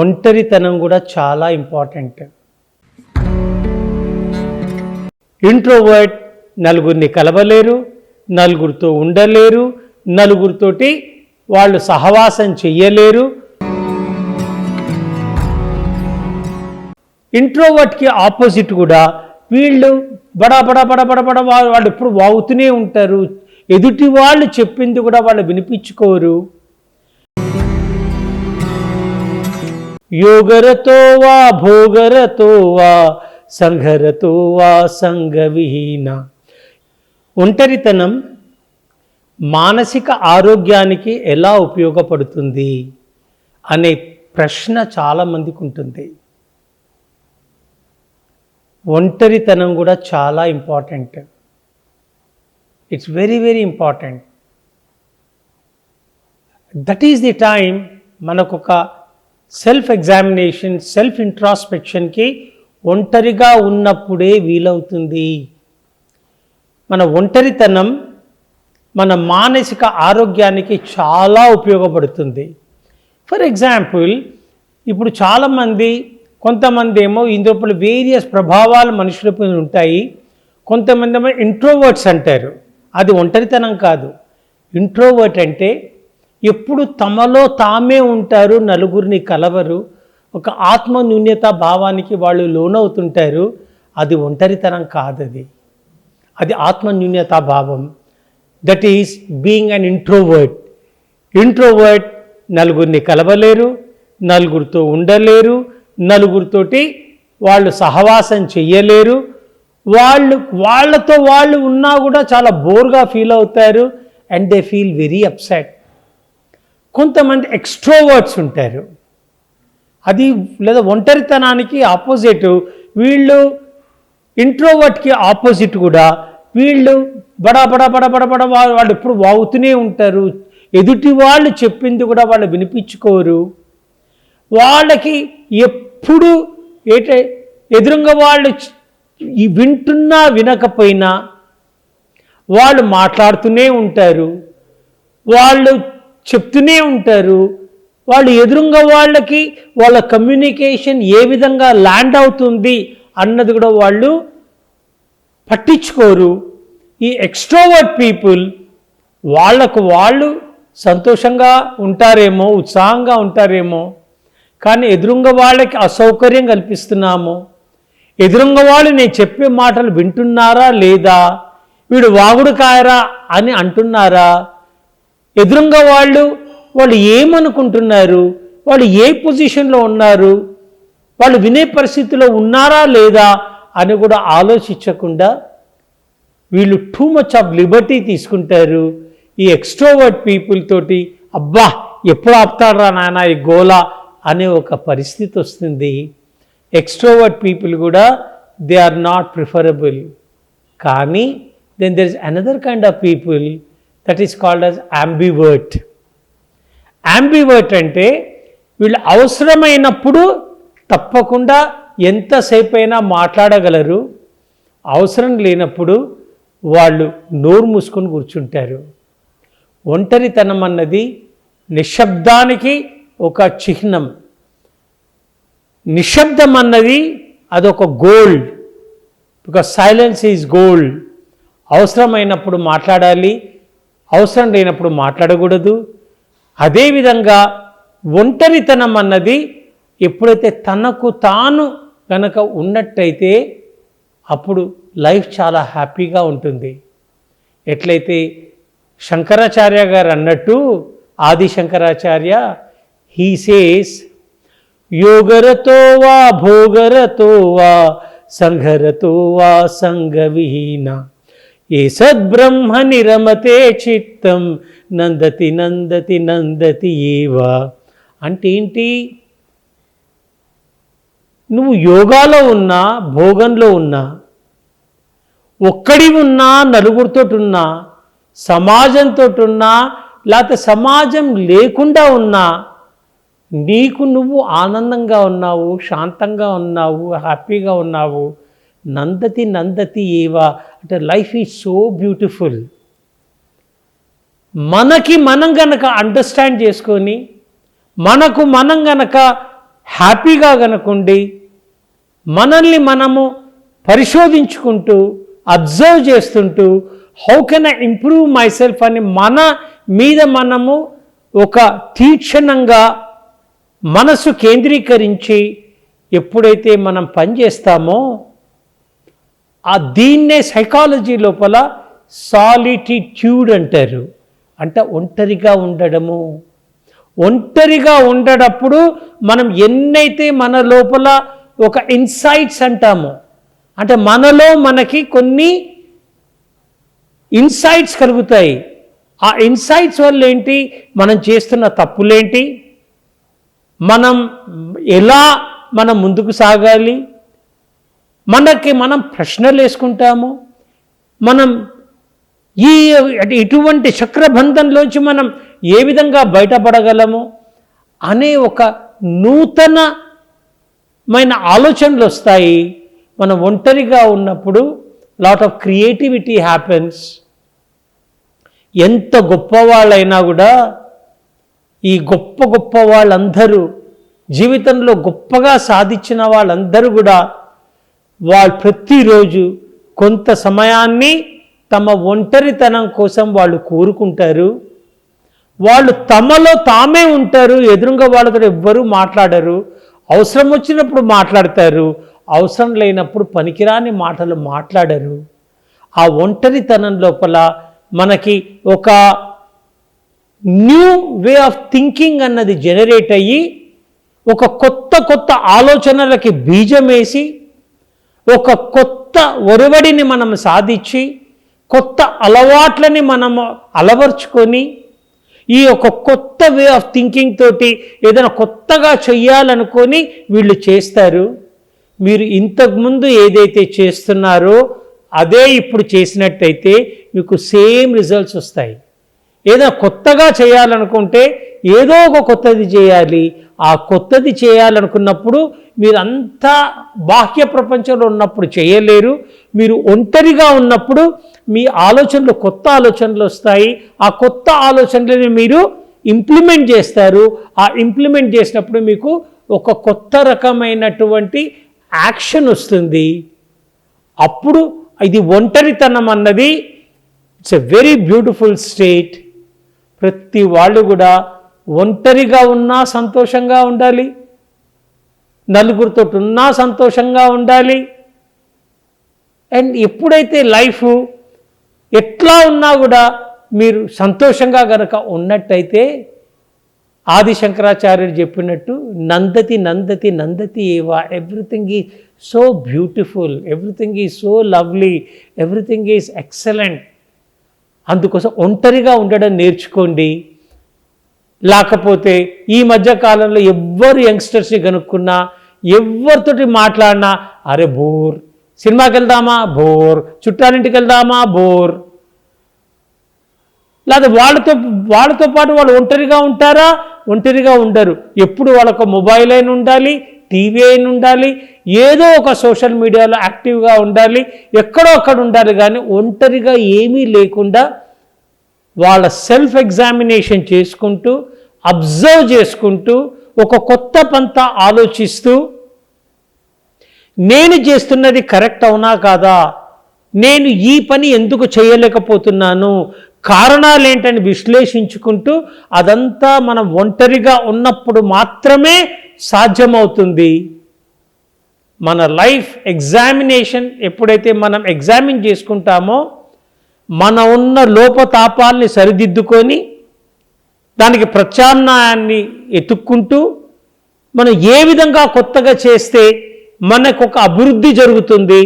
ఒంటరితనం కూడా చాలా ఇంపార్టెంట్. ఇంట్రోవర్ట్ నలుగురిని కలవలేరు నలుగురితో ఉండలేరు నలుగురితోటి వాళ్ళు సహవాసం చెయ్యలేరు. ఇంట్రోవర్ట్కి ఆపోజిట్ కూడా వీళ్ళు బడా బడా బడా బడా బడా వాళ్ళు ఎప్పుడు వాగుతూనే ఉంటారు. ఎదుటి వాళ్ళు చెప్పింది కూడా వాళ్ళు వినిపించుకోరు. యోగరతో వా భోగరతో వా సంఘరతో వా సంఘవిహీన ఒంటరితనం మానసిక ఆరోగ్యానికి ఎలా ఉపయోగపడుతుంది అనే ప్రశ్న చాలామందికి ఉంటుంది. ఒంటరితనం కూడా చాలా important. It's very very important that is the time మనకు ఒక సెల్ఫ్ ఎగ్జామినేషన్ సెల్ఫ్ ఇంట్రాస్పెక్షన్కి ఒంటరిగా ఉన్నప్పుడే వీలవుతుంది. మన ఒంటరితనం మన మానసిక ఆరోగ్యానికి చాలా ఉపయోగపడుతుంది. ఫర్ ఎగ్జాంపుల్ ఇప్పుడు చాలామంది కొంతమంది ఏమో ఇందులో వేరియస్ ప్రభావాలు మనుషులపై ఉంటాయి. కొంతమంది ఏమో ఇంట్రోవర్ట్స్ అంటారు. అది ఒంటరితనం కాదు. ఇంట్రోవర్ట్ అంటే ఎప్పుడు తమలో తామే ఉంటారు నలుగురిని కలవరు. ఒక ఆత్మ భావానికి వాళ్ళు లోనవుతుంటారు. అది ఒంటరితనం కాదది. అది ఆత్మ న్యూన్యతా భావం. That is being an introvert introvert నలుగురిని కలవలేరు నలుగురితో ఉండలేరు నలుగురితోటి వాళ్ళు సహవాసం చెయ్యలేరు. వాళ్ళు వాళ్ళతో వాళ్ళు ఉన్నా కూడా చాలా బోర్గా ఫీల్ అవుతారు. And they feel very upset కొంతమంది ఎక్స్ట్రోవర్ట్స్ ఉంటారు. అది లేదా ఒంటరితనానికి ఆపోజిట్ వీళ్ళు ఇంట్రోవర్ట్కి ఆపోజిట్ కూడా. వీళ్ళు బడా బడా బడా బడా బడా వాళ్ళు ఎప్పుడు వాగుతూనే ఉంటారు. ఎదుటి వాళ్ళు చెప్పింది కూడా వాళ్ళు వినిపించుకోరు. వాళ్ళకి ఎప్పుడు ఏటే ఎదురుగా వాళ్ళు వింటున్నా వినకపోయినా వాళ్ళు మాట్లాడుతూనే ఉంటారు. వాళ్ళు చెప్తూనే ఉంటారు. వాళ్ళు ఎదురుగా వాళ్ళకి వాళ్ళ కమ్యూనికేషన్ ఏ విధంగా ల్యాండ్ అవుతుంది అన్నది కూడా వాళ్ళు పట్టించుకోరు. ఈ ఎక్స్ట్రోవర్ట్ పీపుల్ వాళ్ళకు వాళ్ళు సంతోషంగా ఉంటారేమో ఉత్సాహంగా ఉంటారేమో. కానీ ఎదురుంగ వాళ్ళకి అసౌకర్యం కల్పిస్తున్నాము. ఎదురుంగ వాళ్ళు నేను చెప్పే మాటలు వింటున్నారా లేదా? వీడు వాగుడు కాయరా అని అంటున్నారా? ఎదురుంగా వాళ్ళు వాళ్ళు ఏమనుకుంటున్నారు? వాళ్ళు ఏ పొజిషన్లో ఉన్నారు? వాళ్ళు వినే పరిస్థితిలో ఉన్నారా లేదా అని కూడా ఆలోచించకుండా వీళ్ళు టూ మచ్ ఆఫ్ లిబర్టీ తీసుకుంటారు. ఈ ఎక్స్ట్రోవర్ట్ పీపుల్ తోటి అబ్బా ఎప్పుడు ఆపుతారా నాయన ఈ గోల అనే ఒక పరిస్థితి వస్తుంది. ఎక్స్ట్రోవర్ట్ పీపుల్ కూడా దే ఆర్ నాట్ ప్రిఫరబుల్ కానీ then there is another kind of people that is called as ambivert ambivert అంటే వీళ్ళు అవసరమైనప్పుడు తప్పకుండా ఎంతసేపు అయినా మాట్లాడగలరు. అవసరం లేనప్పుడు వాళ్ళు నోరు మూసుకొని కూర్చుంటారు. ఒంటరితనం అన్నది నిశ్శబ్దానికి ఒక చిహ్నం. నిశ్శబ్దం అన్నది అదొక gold because silence is gold అవసరమైనప్పుడు మాట్లాడాలి అవసరం లేనప్పుడు మాట్లాడకూడదు. అదేవిధంగా ఒంటరితనం అన్నది ఎప్పుడైతే తనకు తాను కనుక ఉన్నట్టయితే అప్పుడు లైఫ్ చాలా హ్యాపీగా ఉంటుంది. ఎట్లయితే శంకరాచార్య గారు అన్నట్టు ఆది శంకరాచార్య హీ సేస్ యోగరతో వా భోగరతో వా సంఘరతో వా సంఘవిహీన ఏ సద్బ్రహ్మ నిరమతే చిత్తం. నందతి నందతి నందతి ఏవా. అంటే ఏంటి? నువ్వు యోగాలో ఉన్నా భోగంలో ఉన్నా ఒక్కడి ఉన్నా నలుగురితో ఉన్నా సమాజంతో ఉన్నా లేకపోతే సమాజం లేకుండా ఉన్నా నీకు నువ్వు ఆనందంగా ఉన్నావు శాంతంగా ఉన్నావు హ్యాపీగా ఉన్నావు నందతి నందతి ఏవా? అంటే లైఫ్ ఈజ్ సో బ్యూటిఫుల్. మనకి మనం గనక అండర్స్టాండ్ చేసుకొని మనకు మనం గనక హ్యాపీగా గనకుండి మనల్ని మనము పరిశోధించుకుంటూ observe చేస్తుంటూ how can I improve myself అని మన మీద మనము ఒక తీక్షణంగా మనసు కేంద్రీకరించి ఎప్పుడైతే మనం పనిచేస్తామో ఆ దీన్నే సైకాలజీ లోపల సాలిటిట్యూడ్ అంటారు. అంటే ఒంటరిగా ఉండడము. ఒంటరిగా ఉండేటప్పుడు మనం ఎన్నైతే మన లోపల ఒక ఇన్సైట్స్ అంటామో అంటే మనలో మనకి కొన్ని ఇన్సైట్స్ కలుగుతాయి. ఆ ఇన్సైట్స్ వల్ల ఏంటి? మనం చేస్తున్న తప్పులేంటి? మనం ఎలా మనం ముందుకు సాగాలి? మనకి మనం ప్రశ్నలు వేసుకుంటాము. మనం ఈ ఇటువంటి చక్రబంధంలోంచి మనం ఏ విధంగా బయటపడగలము అనే ఒక నూతనమైన ఆలోచనలు వస్తాయి. మనం ఒంటరిగా ఉన్నప్పుడు లాట్ ఆఫ్ క్రియేటివిటీ హ్యాపెన్స్ ఎంత గొప్పవాళ్ళైనా కూడా ఈ గొప్ప గొప్ప వాళ్ళందరూ జీవితంలో గొప్పగా సాధించిన వాళ్ళందరూ కూడా వాళ్ళు ప్రతిరోజు కొంత సమయాన్ని తమ ఒంటరితనం కోసం వాళ్ళు కోరుకుంటారు. వాళ్ళు తమలో తామే ఉంటారు. ఎదురుగా వాళ్ళతో ఎవ్వరూ మాట్లాడరు. అవసరం వచ్చినప్పుడు మాట్లాడతారు. అవసరం లేనప్పుడు పనికిరాని మాటలు మాట్లాడరు. ఆ ఒంటరితనం లోపల మనకి ఒక న్యూ వే ఆఫ్ థింకింగ్ అన్నది జనరేట్ అయ్యి ఒక కొత్త కొత్త ఆలోచనలకి బీజం వేసి ఒక కొత్త ఒరవడిని మనం సాధించి కొత్త అలవాట్లని మనము అలవర్చుకొని ఈ ఒక కొత్త వే ఆఫ్ థింకింగ్ తోటి ఏదైనా కొత్తగా చెయ్యాలనుకొని వీళ్ళు చేస్తారు. మీరు ఇంతకుముందు ఏదైతే చేస్తున్నారో అదే ఇప్పుడు చేసినట్టయితే మీకు సేమ్ రిజల్ట్స్ వస్తాయి. ఏదైనా కొత్తగా చేయాలనుకుంటే ఏదో ఒక కొత్తది చేయాలి. ఆ కొత్తది చేయాలనుకున్నప్పుడు మీరు అంతా బాహ్య ప్రపంచంలో ఉన్నప్పుడు చేయలేరు. మీరు ఒంటరిగా ఉన్నప్పుడు మీ ఆలోచనలు కొత్త ఆలోచనలు వస్తాయి. ఆ కొత్త ఆలోచనలని మీరు ఇంప్లిమెంట్ చేస్తారు. ఆ ఇంప్లిమెంట్ చేసినప్పుడు మీకు ఒక కొత్త రకమైనటువంటి యాక్షన్ వస్తుంది. అప్పుడు ఇది ఒంటరితనం అన్నది. It's a very beautiful state ప్రతి వాళ్ళు కూడా ఒంటరిగా ఉన్నా సంతోషంగా ఉండాలి. నలుగురితో ఉన్నా సంతోషంగా ఉండాలి. అండ్ ఎప్పుడైతే లైఫ్ ఎట్లా ఉన్నా కూడా మీరు సంతోషంగా గనక ఉన్నట్టయితే ఆది శంకరాచార్యుడు చెప్పినట్టు నందతి నందతి నందతి ఏవా everything is so beautiful everything is so lovely everything is excellent. అందుకోసం ఒంటరిగా ఉండడం నేర్చుకోండి. లేకపోతే ఈ మధ్య కాలంలో ఎవ్వరు యంగ్స్టర్స్ని కనుక్కున్నా ఎవరితోటి మాట్లాడినా అరే బోర్. సినిమాకి వెళ్దామా బోర్. చుట్టాలింటికి వెళ్దామా బోర్. లేదా వాళ్ళతో వాళ్ళతో పాటు వాళ్ళు ఒంటరిగా ఉంటారా? ఒంటరిగా ఉండరు. ఎప్పుడు వాళ్ళకు మొబైల్ అయిన ఉండాలి టీవీ అయిన ఉండాలి ఏదో ఒక సోషల్ మీడియాలో యాక్టివ్గా ఉండాలి ఎక్కడో అక్కడ ఉండాలి కానీ ఒంటరిగా ఏమీ లేకుండా వాళ్ళ సెల్ఫ్ ఎగ్జామినేషన్ చేసుకుంటూ అబ్జర్వ్ చేసుకుంటూ ఒక కొత్త పంత ఆలోచిస్తూ నేను చేస్తున్నది కరెక్ట్ అవునా కాదా? నేను ఈ పని ఎందుకు చేయలేకపోతున్నాను? కారణాలు ఏంటని విశ్లేషించుకుంటూ అదంతా మనం ఒంటరిగా ఉన్నప్పుడు మాత్రమే సాధ్యమవుతుంది. మన లైఫ్ ఎగ్జామినేషన్ ఎప్పుడైతే మనం ఎగ్జామిన్ చేసుకుంటామో మన ఉన్న లోపతాపాల్ని సరిదిద్దుకొని దానికి ప్రత్యామ్నాయాన్ని ఎత్తుక్కుంటూ మనం ఏ విధంగా కొత్తగా చేస్తే మనకు ఒక అభివృద్ధి జరుగుతుంది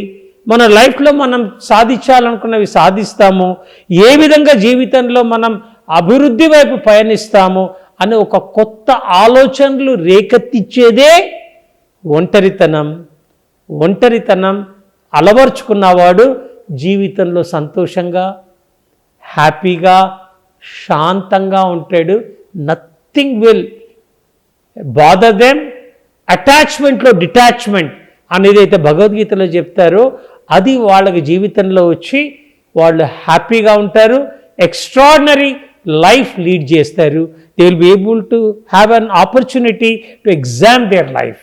మన లైఫ్లో మనం సాధించాలనుకున్నవి సాధిస్తాము ఏ విధంగా జీవితంలో మనం అభివృద్ధి వైపు పయనిస్తాము అనే ఒక కొత్త ఆలోచనలు రేకెత్తిచ్చేదే ఒంటరితనం. ఒంటరితనం అలవర్చుకున్నవాడు జీవితంలో సంతోషంగా హ్యాపీగా శాంతంగా ఉంటాడు. నథింగ్ విల్ బాదర్ దెమ్ అటాచ్మెంట్లో డిటాచ్మెంట్ అనేది అయితే భగవద్గీతలో చెప్తారో అది వాళ్ళకి జీవితంలో వచ్చి వాళ్ళు హ్యాపీగా ఉంటారు ఎక్స్ట్రాడినరీ లైఫ్ లీడ్ చేస్తారు. They will be able to have an opportunity to exam their life